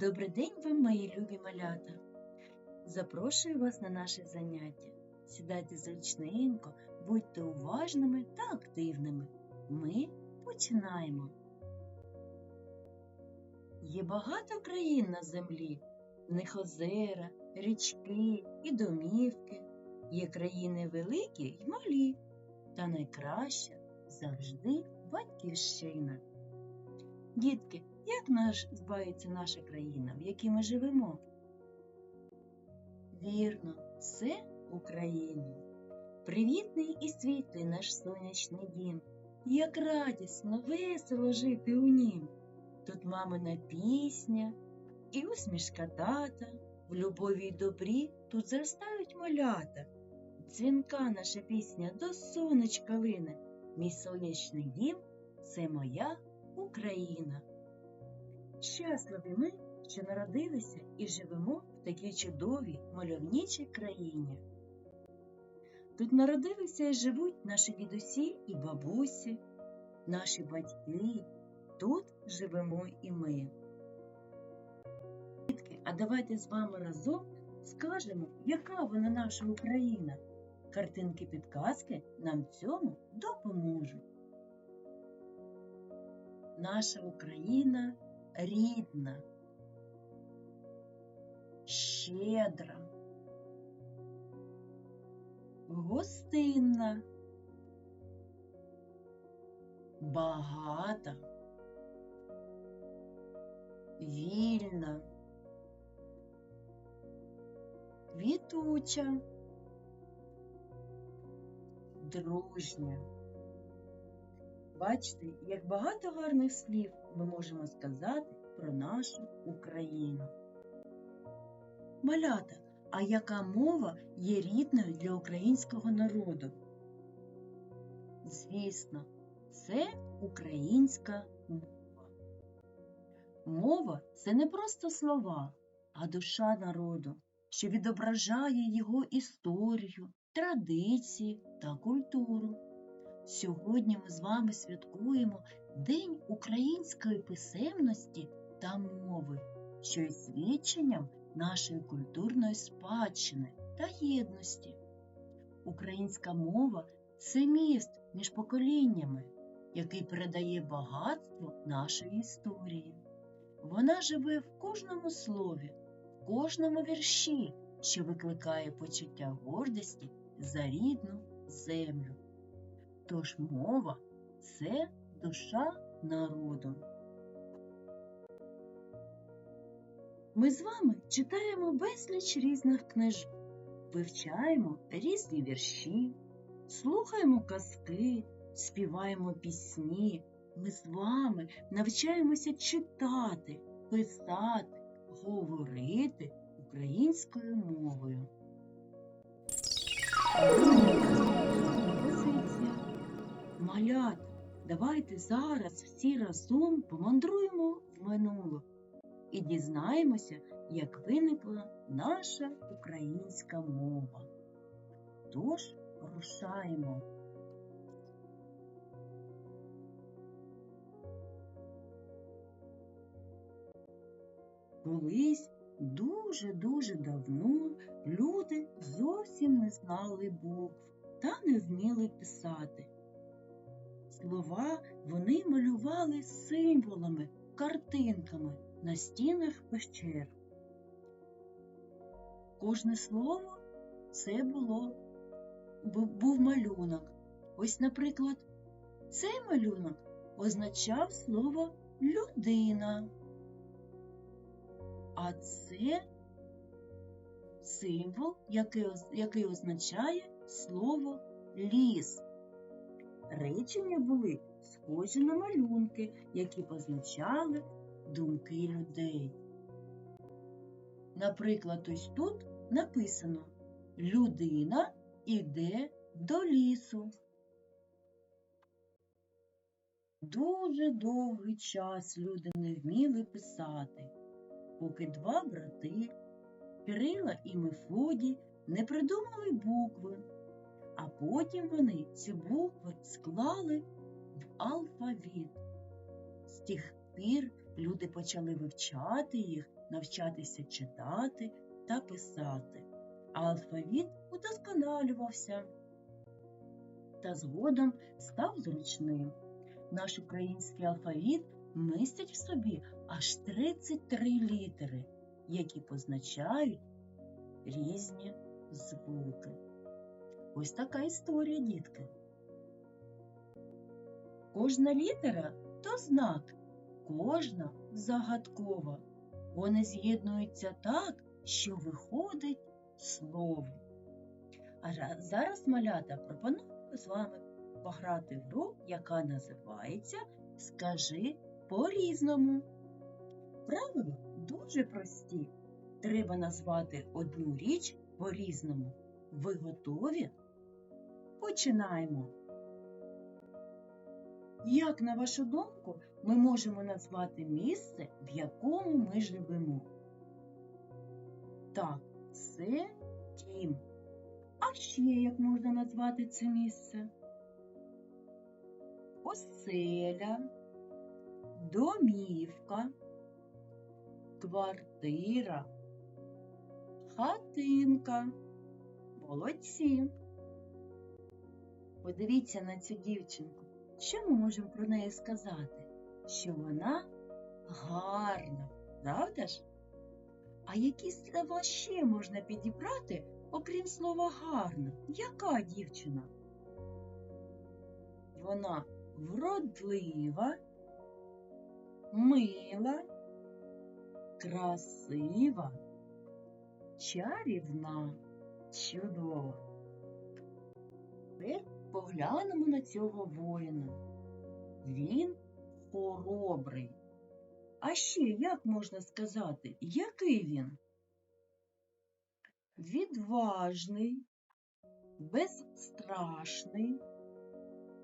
Добрий день вам, мої любі малята! Запрошую вас на наше заняття. Сідайте зручненько, будьте уважними та активними. Ми починаємо. Є багато країн на землі, в них озера, річки і домівки. Є країни великі й малі, та найкраща завжди батьківщина. Дітки, як називається наша країна, в якій ми живемо? Вірно, це Україна. Привітний і світлий наш сонячний дім. Як радісно, весело жити у нім. Тут мамина пісня і усмішка тата, в любові й добрі тут зростають малята. Дзвінка наша пісня до сонечка лине. Мій сонячний дім це моя Україна. Щасливі ми, що народилися і живемо в такій чудовій мальовничій країні. Тут народилися і живуть наші дідусі і бабусі, наші батьки. Тут живемо і ми. Дітки, а давайте з вами разом скажемо, яка вона наша Україна. Картинки підказки нам цьому допоможуть. Наша Україна рідна, щедра, гостинна, багата, вільна, квітуча, дружня. Бачите, як багато гарних слів ми можемо сказати про нашу Україну. Малята, а яка мова є рідною для українського народу? Звісно, це українська мова. Мова це не просто слова, а душа народу, що відображає його історію, традиції та культуру. Сьогодні ми з вами святкуємо День української писемності та мови, що є свідченням нашої культурної спадщини та єдності. Українська мова це міст між поколіннями, який передає багатство нашої історії. Вона живе в кожному слові, в кожному вірші, що викликає почуття гордості за рідну землю. Тож мова це душа народу. Ми з вами читаємо безліч різних книжок, вивчаємо різні вірші, слухаємо казки, співаємо пісні. Ми з вами навчаємося читати, писати, говорити українською мовою. Малята, давайте зараз всі разом помандруємо в минуле і дізнаємося, як виникла наша українська мова. Тож рушаємо. Колись дуже-дуже давно люди зовсім не знали букв та не вміли писати. Слова вони малювали символами, картинками на стінах пещер. Кожне слово це було був малюнок. Ось, наприклад, цей малюнок означав слово людина. А це символ, який, означає слово ліс. Речення були схожі на малюнки, які позначали думки людей. Наприклад, ось тут написано Людина іде до лісу. Дуже довгий час люди не вміли писати, поки два брати Кирила і Мефодій не придумали букви, а потім вони ці букви склали в алфавіт. З тих пір люди почали вивчати їх, навчатися читати та писати, а алфавіт удосконалювався та згодом став зручним. Наш український алфавіт містить в собі аж 33 літери, які позначають різні звуки. Ось така історія, дітки. Кожна літера то знак, кожна загадкова. Вони з'єднуються так, що виходить слово. А зараз малята пропоную з вами пограти в гру, яка називається Скажи по-різному. Правила дуже прості. Треба назвати одну річ по-різному. Ви готові? Починаємо. Як, на вашу думку, ми можемо назвати місце, в якому ми живемо? Так, це дім. А ще як можна назвати це місце? Оселя, домівка, квартира, хатинка. Молодці. Подивіться на цю дівчинку. Що ми можемо про неї сказати? Що вона гарна, правда ж? А які слова ще можна підібрати, окрім слова гарна? Яка дівчина? Вона вродлива, мила, красива, чарівна, чудова. Тепер поглянемо на цього воїна. Він хоробрий. А ще як можна сказати, який він? Відважний, безстрашний,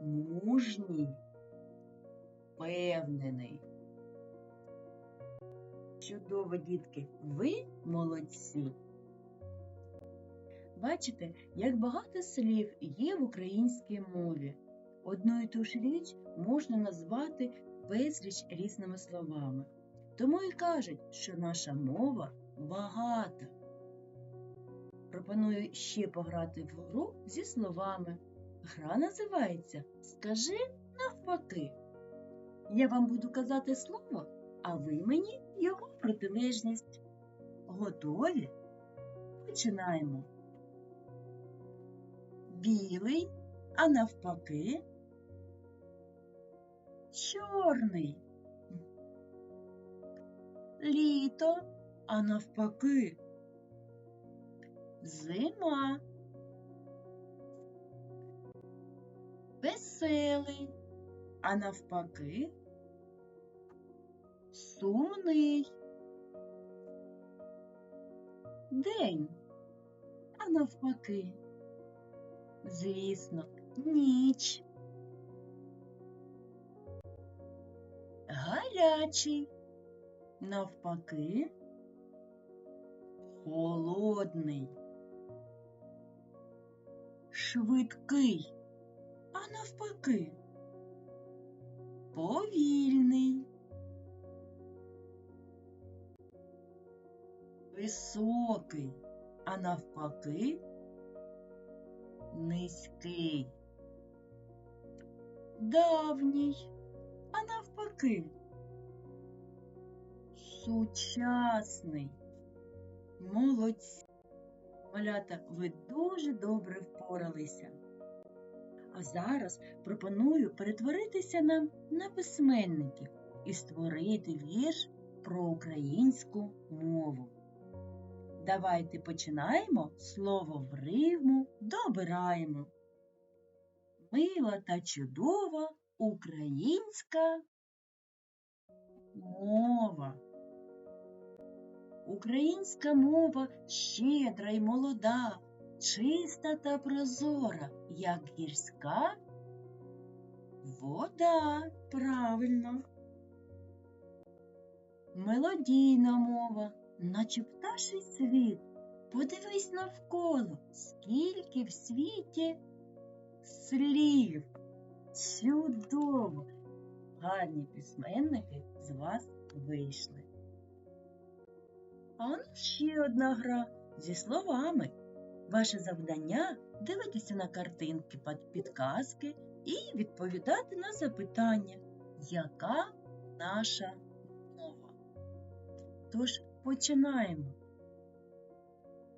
мужній, впевнений. Чудово, дітки, ви молодці. Бачите, як багато слів є в українській мові. Одну і ту ж річ можна назвати безліч різними словами. Тому і кажуть, що наша мова багата. Пропоную ще пограти в гру зі словами. Гра називається Скажи навпаки. Я вам буду казати слово, а ви мені його протилежність. Готові? Починаємо. Білий, а навпаки. Чорний. Літо, а навпаки. Зима. Веселий, а навпаки. Сумний. День, а навпаки. Звісно, ніч. Гарячий, навпаки, холодний, швидкий, а навпаки, повільний, високий, а навпаки, низький, давній, а навпаки, сучасний, молодці. Малята, ви дуже добре впоралися. А зараз пропоную перетворитися нам на письменників і створити вірш про українську мову. Давайте починаємо слово в рифму добираємо. Мила та чудова українська мова. Українська мова щедра й молода, чиста та прозора, як гірська вода правильно. Мелодійна мова, наче пташий світ. Подивись навколо, скільки в світі слів. Чудово! Гарні письменники з вас вийшли. А у нас ще одна гра зі словами. Ваше завдання дивитися на картинки під підказки і відповідати на запитання, яка наша мова. Тож починаємо.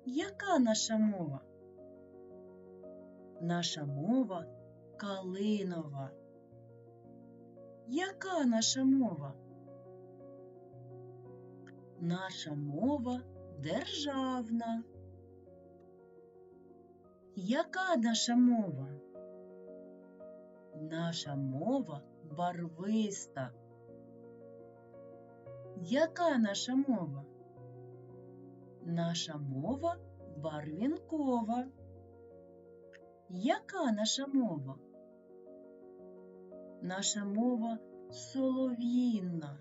Яка наша мова? Наша мова калинова. Яка наша мова? Наша мова державна. Яка наша мова? Наша мова барвиста. Яка наша мова? Наша мова барвінкова. Яка наша мова? Наша мова солов'їнна.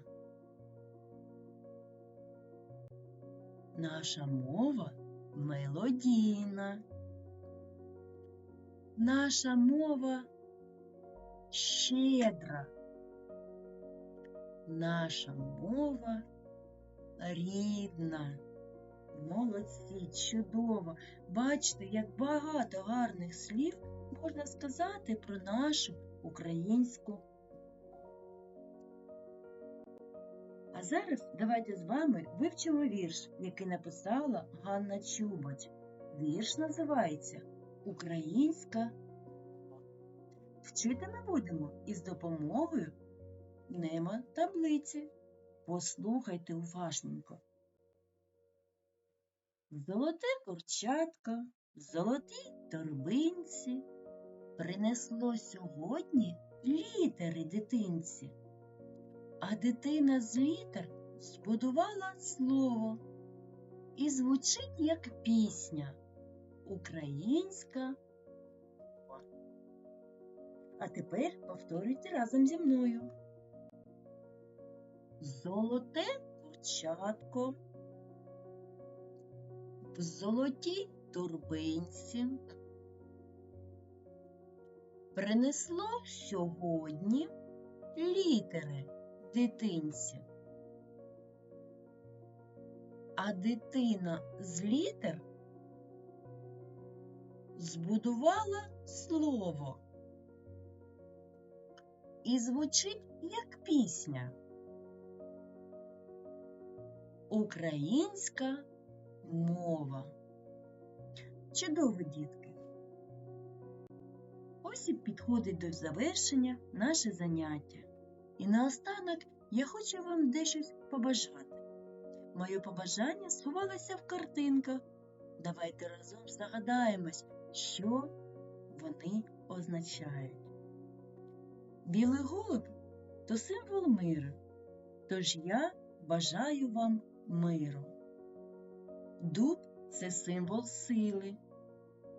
Наша мова мелодійна. Наша мова щедра. Наша мова рідна. Молодці, чудово. Бачите, як багато гарних слів можна сказати про нашу українську. А зараз давайте з вами вивчимо вірш, який написала Ганна Чубач. Вірш називається Українська. Вчити ми будемо із допомогою нема таблиці. Послухайте уважненько. Золоте курчатко в золотій торбинці принесло сьогодні літери дитинці, а дитина з літер збудувала слово і звучить як пісня українська. мова». А тепер повторюйте разом зі мною. Золоте курчатко в золотій турбинці принесло сьогодні літери дитинці. А дитина з літер збудувала слово і звучить як пісня. Українська мова. Чудово, дітки! Ось і підходить до завершення наше заняття. І наостанок я хочу вам дещо побажати. Моє побажання сховалося в картинках. Давайте разом загадаємось, що вони означають. Білий голуб то символ миру, тож я бажаю вам миру. Дуб це символ сили,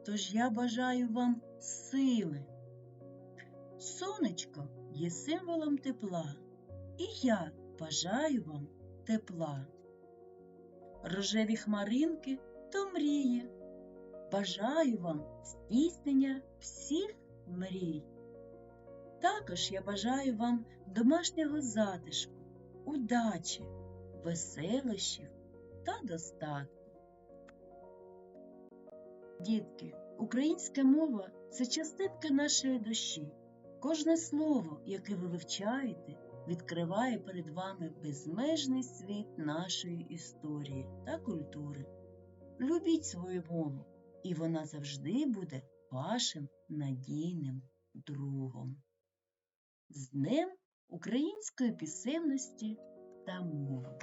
тож я бажаю вам сили. Сонечко є символом тепла, і я бажаю вам тепла. Рожеві хмаринки то мрії. Бажаю вам здійснення всіх мрій. Також я бажаю вам домашнього затишку, удачі, веселощів та достатку. Дітки, українська мова це частинка нашої душі. Кожне слово, яке ви вивчаєте, відкриває перед вами безмежний світ нашої історії та культури. Любіть свою мову, і вона завжди буде вашим надійним другом. З Днем української пісенності та мови.